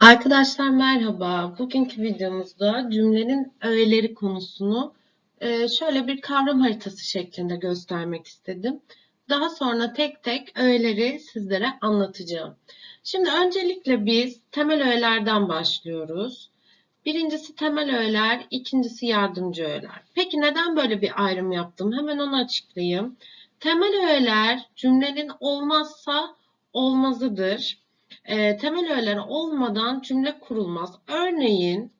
Arkadaşlar merhaba. Bugünkü videomuzda cümlenin öğeleri konusunu e, şöyle bir kavram haritası şeklinde göstermek istedim. Daha sonra tek tek öğeleri sizlere anlatacağım. Şimdi öncelikle biz temel öğelerden başlıyoruz. Birincisi temel öğeler, ikincisi yardımcı öğeler. Peki neden böyle bir ayrım yaptım? Hemen onu açıklayayım. Temel öğeler cümlenin olmazsa olmazıdır e, temel öğeler olmadan cümle kurulmaz. Örneğin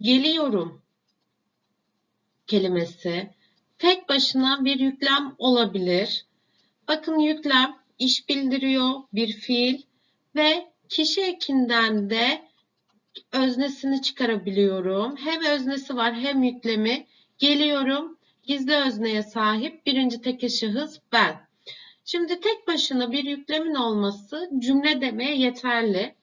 geliyorum kelimesi tek başına bir yüklem olabilir. Bakın yüklem iş bildiriyor, bir fiil ve kişi ekinden de öznesini çıkarabiliyorum. Hem öznesi var hem yüklemi. Geliyorum gizli özneye sahip birinci tekil şahıs ben. Şimdi tek başına bir yüklemin olması cümle demeye yeterli.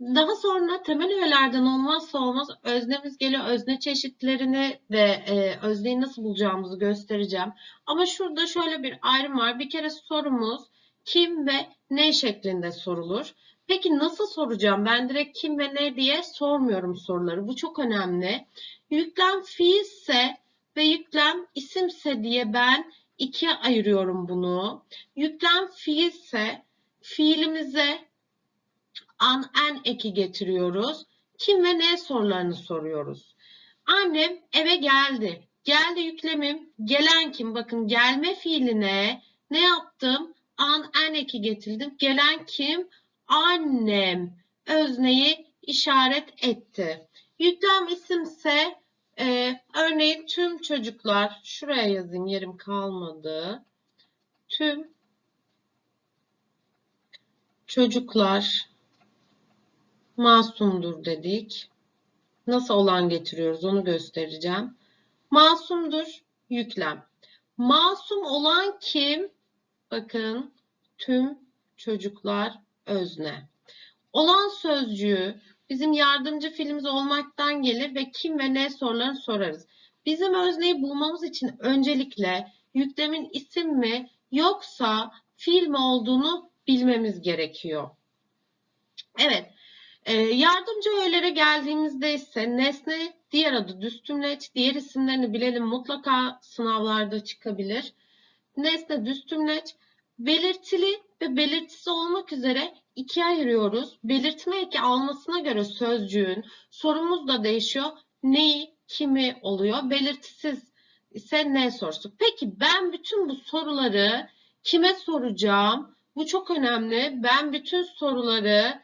Daha sonra temel öğelerden olmazsa olmaz öznemiz geliyor. Özne çeşitlerini ve e, özneyi nasıl bulacağımızı göstereceğim. Ama şurada şöyle bir ayrım var. Bir kere sorumuz kim ve ne şeklinde sorulur. Peki nasıl soracağım? Ben direkt kim ve ne diye sormuyorum soruları. Bu çok önemli. Yüklem fiilse ve yüklem isimse diye ben ikiye ayırıyorum bunu. Yüklem fiilse fiilimize an en eki getiriyoruz. Kim ve ne sorularını soruyoruz. Annem eve geldi. Geldi yüklemim. Gelen kim? Bakın gelme fiiline ne yaptım? An en eki getirdim. Gelen kim? Annem. Özneyi işaret etti. Yüklem isimse örneğin tüm çocuklar, şuraya yazayım yerim kalmadı. Tüm çocuklar masumdur dedik. Nasıl olan getiriyoruz onu göstereceğim. Masumdur yüklem. Masum olan kim? Bakın tüm çocuklar özne. Olan sözcüğü bizim yardımcı fiilimiz olmaktan gelir ve kim ve ne sorularını sorarız. Bizim özneyi bulmamız için öncelikle yüklemin isim mi yoksa fiil mi olduğunu bilmemiz gerekiyor. Evet, e, yardımcı öğelere geldiğimizde ise nesne, diğer adı düstümleç, diğer isimlerini bilelim mutlaka sınavlarda çıkabilir. Nesne düstümleç, belirtili ve belirtisi olmak üzere ikiye ayırıyoruz. Belirtme eki almasına göre sözcüğün sorumuz da değişiyor. Neyi, kimi oluyor? Belirtisiz ise ne sorusu. Peki ben bütün bu soruları kime soracağım? Bu çok önemli. Ben bütün soruları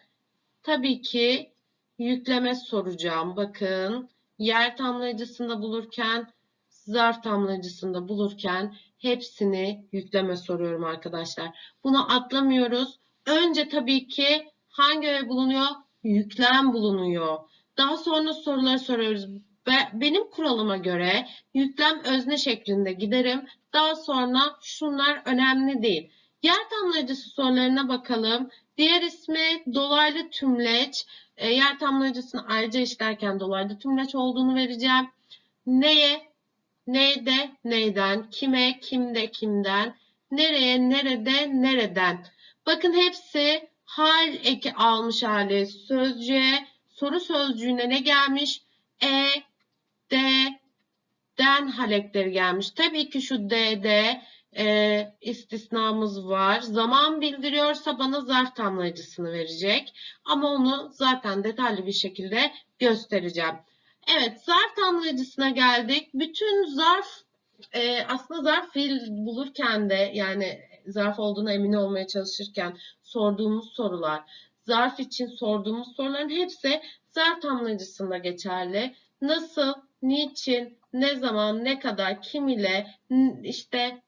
tabii ki yükleme soracağım. Bakın yer tamlayıcısında bulurken, zarf tamlayıcısında bulurken hepsini yükleme soruyorum arkadaşlar. Bunu atlamıyoruz. Önce tabii ki hangi öğe bulunuyor? Yüklem bulunuyor. Daha sonra soruları soruyoruz. Benim kuralıma göre yüklem özne şeklinde giderim. Daha sonra şunlar önemli değil. Yer tamlayıcısı sorularına bakalım. Diğer ismi dolaylı tümleç. E, yer tamlayıcısını ayrıca işlerken dolaylı tümleç olduğunu vereceğim. Neye? Neyde? Neyden? Kime? Kimde? Kimden? Nereye? Nerede? Nereden? Bakın hepsi hal eki almış hali sözcüğe, soru sözcüğüne ne gelmiş? E, D, den halekleri gelmiş. Tabii ki şu D'de e, istisnamız var. Zaman bildiriyorsa bana zarf tamlayıcısını verecek. Ama onu zaten detaylı bir şekilde göstereceğim. Evet zarf tamlayıcısına geldik. Bütün zarf e, aslında zarf fiil bulurken de yani zarf olduğuna emin olmaya çalışırken sorduğumuz sorular, zarf için sorduğumuz soruların hepsi zarf tamlayıcısında geçerli. Nasıl, niçin, ne zaman, ne kadar, kim ile, işte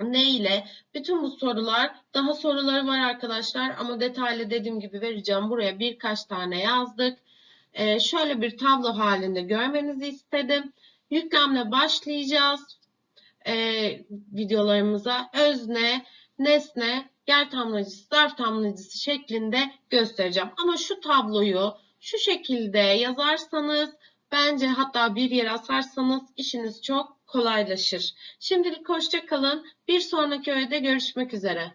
ne ile? Bütün bu sorular daha soruları var arkadaşlar ama detaylı dediğim gibi vereceğim. Buraya birkaç tane yazdık. Ee, şöyle bir tablo halinde görmenizi istedim. Yüklemle başlayacağız. Ee, videolarımıza özne nesne yer tamlayıcısı zarf tamlayıcısı şeklinde göstereceğim. Ama şu tabloyu şu şekilde yazarsanız bence hatta bir yere asarsanız işiniz çok kolaylaşır. Şimdilik hoşça kalın. Bir sonraki öğede görüşmek üzere.